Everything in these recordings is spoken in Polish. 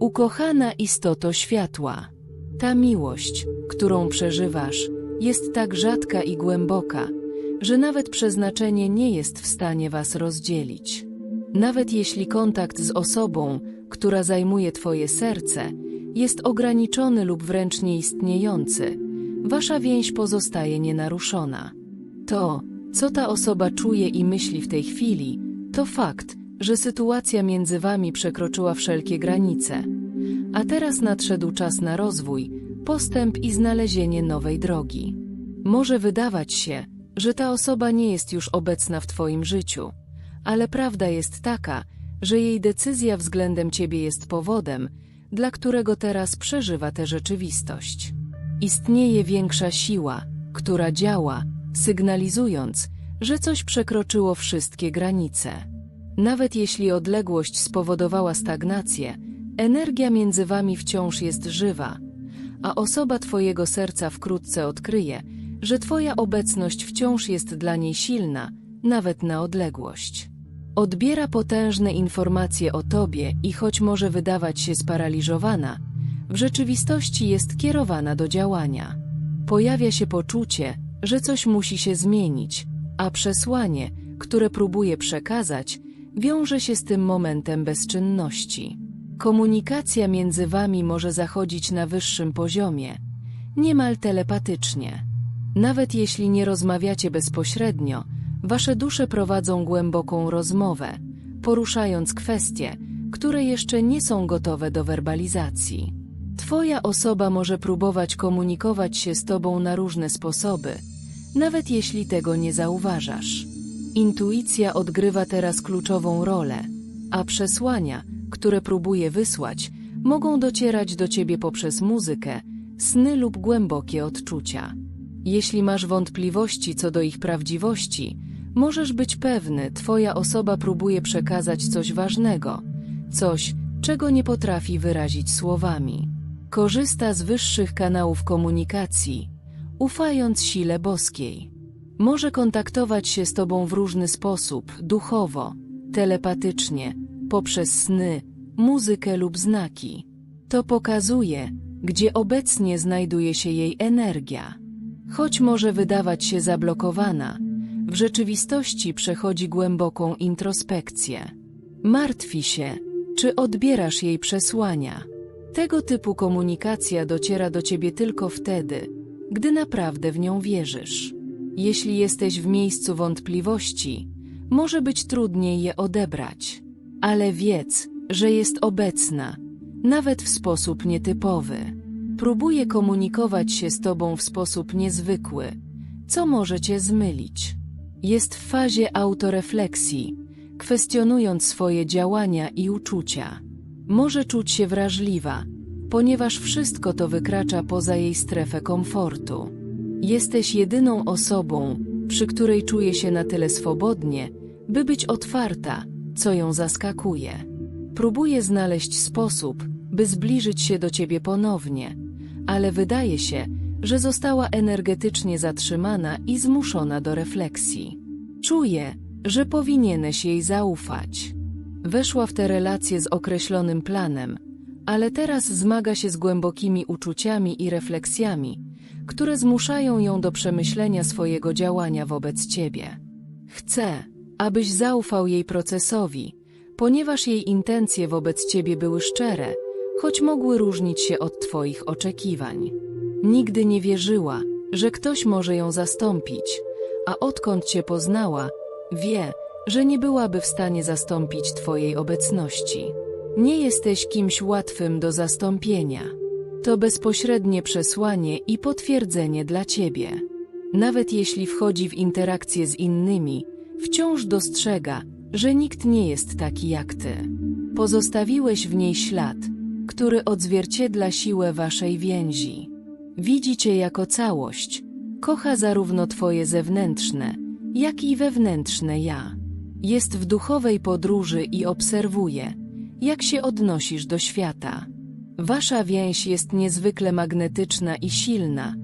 Ukochana istoto światła. Ta miłość, którą przeżywasz, jest tak rzadka i głęboka, że nawet przeznaczenie nie jest w stanie was rozdzielić. Nawet jeśli kontakt z osobą, która zajmuje twoje serce, jest ograniczony lub wręcz nieistniejący, wasza więź pozostaje nienaruszona. To, co ta osoba czuje i myśli w tej chwili, to fakt, że sytuacja między wami przekroczyła wszelkie granice. A teraz nadszedł czas na rozwój, postęp i znalezienie nowej drogi. Może wydawać się, że ta osoba nie jest już obecna w Twoim życiu, ale prawda jest taka, że jej decyzja względem Ciebie jest powodem, dla którego teraz przeżywa tę rzeczywistość. Istnieje większa siła, która działa, sygnalizując, że coś przekroczyło wszystkie granice. Nawet jeśli odległość spowodowała stagnację, energia między wami wciąż jest żywa, a osoba Twojego serca wkrótce odkryje, że Twoja obecność wciąż jest dla niej silna, nawet na odległość. Odbiera potężne informacje o Tobie i choć może wydawać się sparaliżowana, w rzeczywistości jest kierowana do działania. Pojawia się poczucie, że coś musi się zmienić, a przesłanie, które próbuje przekazać, wiąże się z tym momentem bezczynności. Komunikacja między wami może zachodzić na wyższym poziomie, niemal telepatycznie. Nawet jeśli nie rozmawiacie bezpośrednio, wasze dusze prowadzą głęboką rozmowę, poruszając kwestie, które jeszcze nie są gotowe do werbalizacji. Twoja osoba może próbować komunikować się z tobą na różne sposoby, nawet jeśli tego nie zauważasz. Intuicja odgrywa teraz kluczową rolę, a przesłania, które próbuje wysłać, mogą docierać do ciebie poprzez muzykę, sny lub głębokie odczucia. Jeśli masz wątpliwości co do ich prawdziwości, możesz być pewny, twoja osoba próbuje przekazać coś ważnego, coś, czego nie potrafi wyrazić słowami. Korzysta z wyższych kanałów komunikacji, ufając sile boskiej. Może kontaktować się z tobą w różny sposób, duchowo, telepatycznie, poprzez sny, muzykę lub znaki. To pokazuje, gdzie obecnie znajduje się jej energia. Choć może wydawać się zablokowana, w rzeczywistości przechodzi głęboką introspekcję. Martwi się, czy odbierasz jej przesłania. Tego typu komunikacja dociera do ciebie tylko wtedy, gdy naprawdę w nią wierzysz. Jeśli jesteś w miejscu wątpliwości, może być trudniej je odebrać. Ale wiedz, że jest obecna, nawet w sposób nietypowy. Próbuje komunikować się z Tobą w sposób niezwykły, co może Cię zmylić. Jest w fazie autorefleksji, kwestionując swoje działania i uczucia. Może czuć się wrażliwa, ponieważ wszystko to wykracza poza jej strefę komfortu. Jesteś jedyną osobą, przy której czuje się na tyle swobodnie, by być otwarta, co ją zaskakuje. Próbuje znaleźć sposób, by zbliżyć się do ciebie ponownie, ale wydaje się, że została energetycznie zatrzymana i zmuszona do refleksji. Czuje, że powinieneś jej zaufać. Weszła w tę relację z określonym planem, ale teraz zmaga się z głębokimi uczuciami i refleksjami, które zmuszają ją do przemyślenia swojego działania wobec ciebie. Chce, abyś zaufał jej procesowi, ponieważ jej intencje wobec ciebie były szczere, choć mogły różnić się od twoich oczekiwań. Nigdy nie wierzyła, że ktoś może ją zastąpić, a odkąd cię poznała, wie, że nie byłaby w stanie zastąpić twojej obecności. Nie jesteś kimś łatwym do zastąpienia. To bezpośrednie przesłanie i potwierdzenie dla ciebie. Nawet jeśli wchodzi w interakcję z innymi, wciąż dostrzega, że nikt nie jest taki jak ty. Pozostawiłeś w niej ślad, który odzwierciedla siłę waszej więzi. Widzi cię jako całość, kocha zarówno twoje zewnętrzne, jak i wewnętrzne ja. Jest w duchowej podróży i obserwuje, jak się odnosisz do świata. Wasza więź jest niezwykle magnetyczna i silna,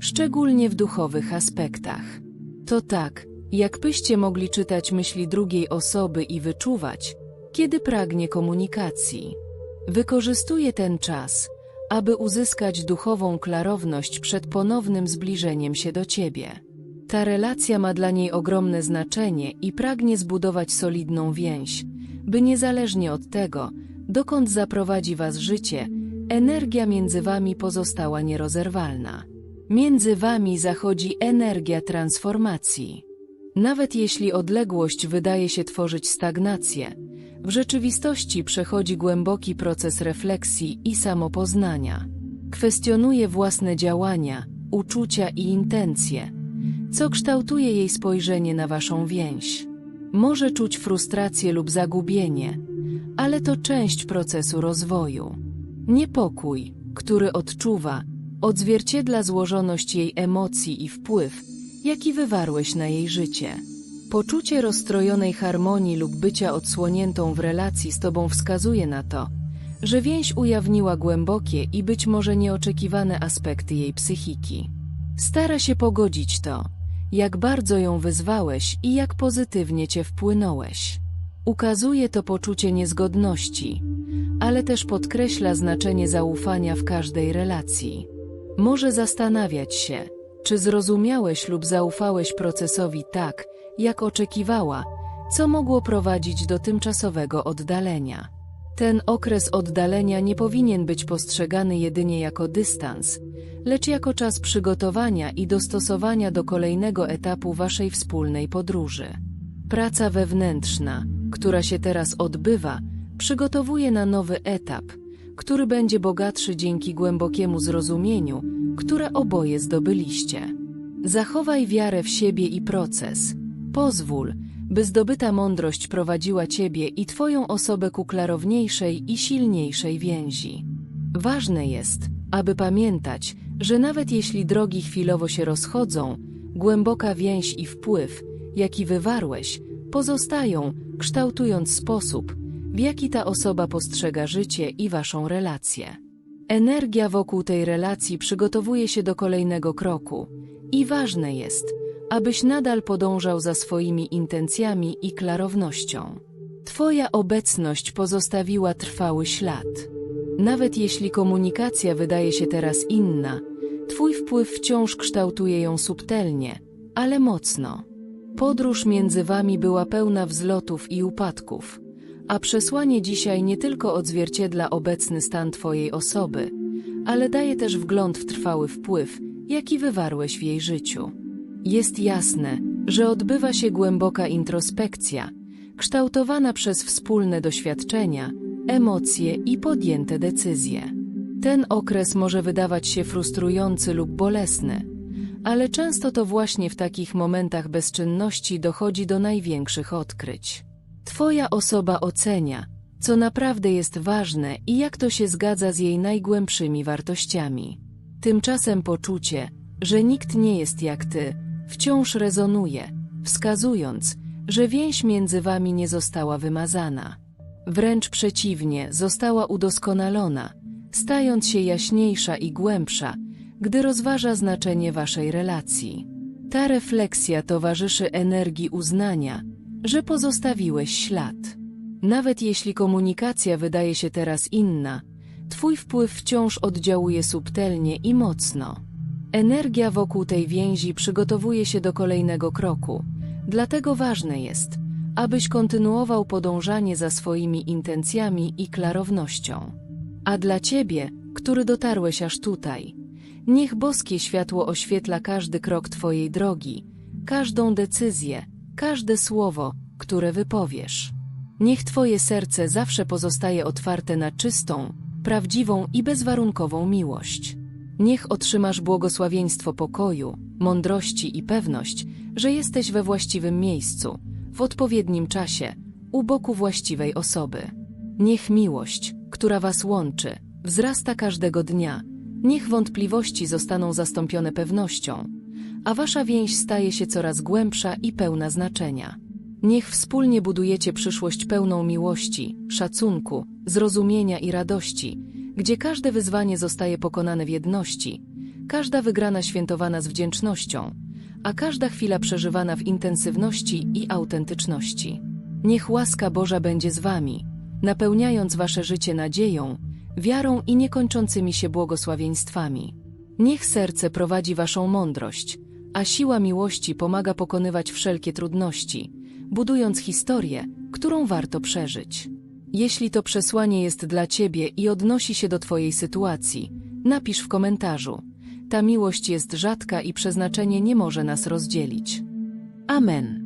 szczególnie w duchowych aspektach. To tak, jakbyście mogli czytać myśli drugiej osoby i wyczuwać, kiedy pragnie komunikacji. Wykorzystuje ten czas, aby uzyskać duchową klarowność przed ponownym zbliżeniem się do Ciebie. Ta relacja ma dla niej ogromne znaczenie i pragnie zbudować solidną więź, by niezależnie od tego, dokąd zaprowadzi Was życie, energia między Wami pozostała nierozerwalna. Między Wami zachodzi energia transformacji. Nawet jeśli odległość wydaje się tworzyć stagnację, w rzeczywistości przechodzi głęboki proces refleksji i samopoznania. Kwestionuje własne działania, uczucia i intencje, co kształtuje jej spojrzenie na waszą więź. Może czuć frustrację lub zagubienie, ale to część procesu rozwoju. Niepokój, który odczuwa, odzwierciedla złożoność jej emocji i wpływ, jaki wywarłeś na jej życie. Poczucie rozstrojonej harmonii lub bycia odsłoniętą w relacji z tobą wskazuje na to, że więź ujawniła głębokie i być może nieoczekiwane aspekty jej psychiki. Stara się pogodzić to, jak bardzo ją wyzwałeś i jak pozytywnie cię wpłynąłeś. Ukazuje to poczucie niezgodności, ale też podkreśla znaczenie zaufania w każdej relacji. Może zastanawiać się, czy zrozumiałeś lub zaufałeś procesowi tak, jak oczekiwała, co mogło prowadzić do tymczasowego oddalenia. Ten okres oddalenia nie powinien być postrzegany jedynie jako dystans, lecz jako czas przygotowania i dostosowania do kolejnego etapu waszej wspólnej podróży. Praca wewnętrzna, która się teraz odbywa, przygotowuje na nowy etap, który będzie bogatszy dzięki głębokiemu zrozumieniu, które oboje zdobyliście. Zachowaj wiarę w siebie i proces. Pozwól, by zdobyta mądrość prowadziła Ciebie i Twoją osobę ku klarowniejszej i silniejszej więzi. Ważne jest, aby pamiętać, że nawet jeśli drogi chwilowo się rozchodzą, głęboka więź i wpływ, jaki wywarłeś, pozostają, kształtując sposób, w jaki ta osoba postrzega życie i Waszą relację. Energia wokół tej relacji przygotowuje się do kolejnego kroku i ważne jest, abyś nadal podążał za swoimi intencjami i klarownością. Twoja obecność pozostawiła trwały ślad. Nawet jeśli komunikacja wydaje się teraz inna, Twój wpływ wciąż kształtuje ją subtelnie, ale mocno. Podróż między Wami była pełna wzlotów i upadków, a przesłanie dzisiaj nie tylko odzwierciedla obecny stan Twojej osoby, ale daje też wgląd w trwały wpływ, jaki wywarłeś w jej życiu. Jest jasne, że odbywa się głęboka introspekcja, kształtowana przez wspólne doświadczenia, emocje i podjęte decyzje. Ten okres może wydawać się frustrujący lub bolesny, ale często to właśnie w takich momentach bezczynności dochodzi do największych odkryć. Twoja osoba ocenia, co naprawdę jest ważne i jak to się zgadza z jej najgłębszymi wartościami. Tymczasem poczucie, że nikt nie jest jak ty, wciąż rezonuje, wskazując, że więź między wami nie została wymazana. Wręcz przeciwnie, została udoskonalona, stając się jaśniejsza i głębsza, gdy rozważa znaczenie waszej relacji. Ta refleksja towarzyszy energii uznania, że pozostawiłeś ślad. Nawet jeśli komunikacja wydaje się teraz inna, twój wpływ wciąż oddziałuje subtelnie i mocno. Energia wokół tej więzi przygotowuje się do kolejnego kroku, dlatego ważne jest, abyś kontynuował podążanie za swoimi intencjami i klarownością. A dla ciebie, który dotarłeś aż tutaj, niech boskie światło oświetla każdy krok twojej drogi, każdą decyzję, każde słowo, które wypowiesz. Niech twoje serce zawsze pozostaje otwarte na czystą, prawdziwą i bezwarunkową miłość. Niech otrzymasz błogosławieństwo pokoju, mądrości i pewność, że jesteś we właściwym miejscu, w odpowiednim czasie, u boku właściwej osoby. Niech miłość, która was łączy, wzrasta każdego dnia, niech wątpliwości zostaną zastąpione pewnością, a wasza więź staje się coraz głębsza i pełna znaczenia. Niech wspólnie budujecie przyszłość pełną miłości, szacunku, zrozumienia i radości, gdzie każde wyzwanie zostaje pokonane w jedności, każda wygrana świętowana z wdzięcznością, a każda chwila przeżywana w intensywności i autentyczności. Niech łaska Boża będzie z wami, napełniając wasze życie nadzieją, wiarą i niekończącymi się błogosławieństwami. Niech serce prowadzi waszą mądrość, a siła miłości pomaga pokonywać wszelkie trudności, budując historię, którą warto przeżyć. Jeśli to przesłanie jest dla ciebie i odnosi się do twojej sytuacji, napisz w komentarzu. Ta miłość jest rzadka i przeznaczenie nie może nas rozdzielić. Amen.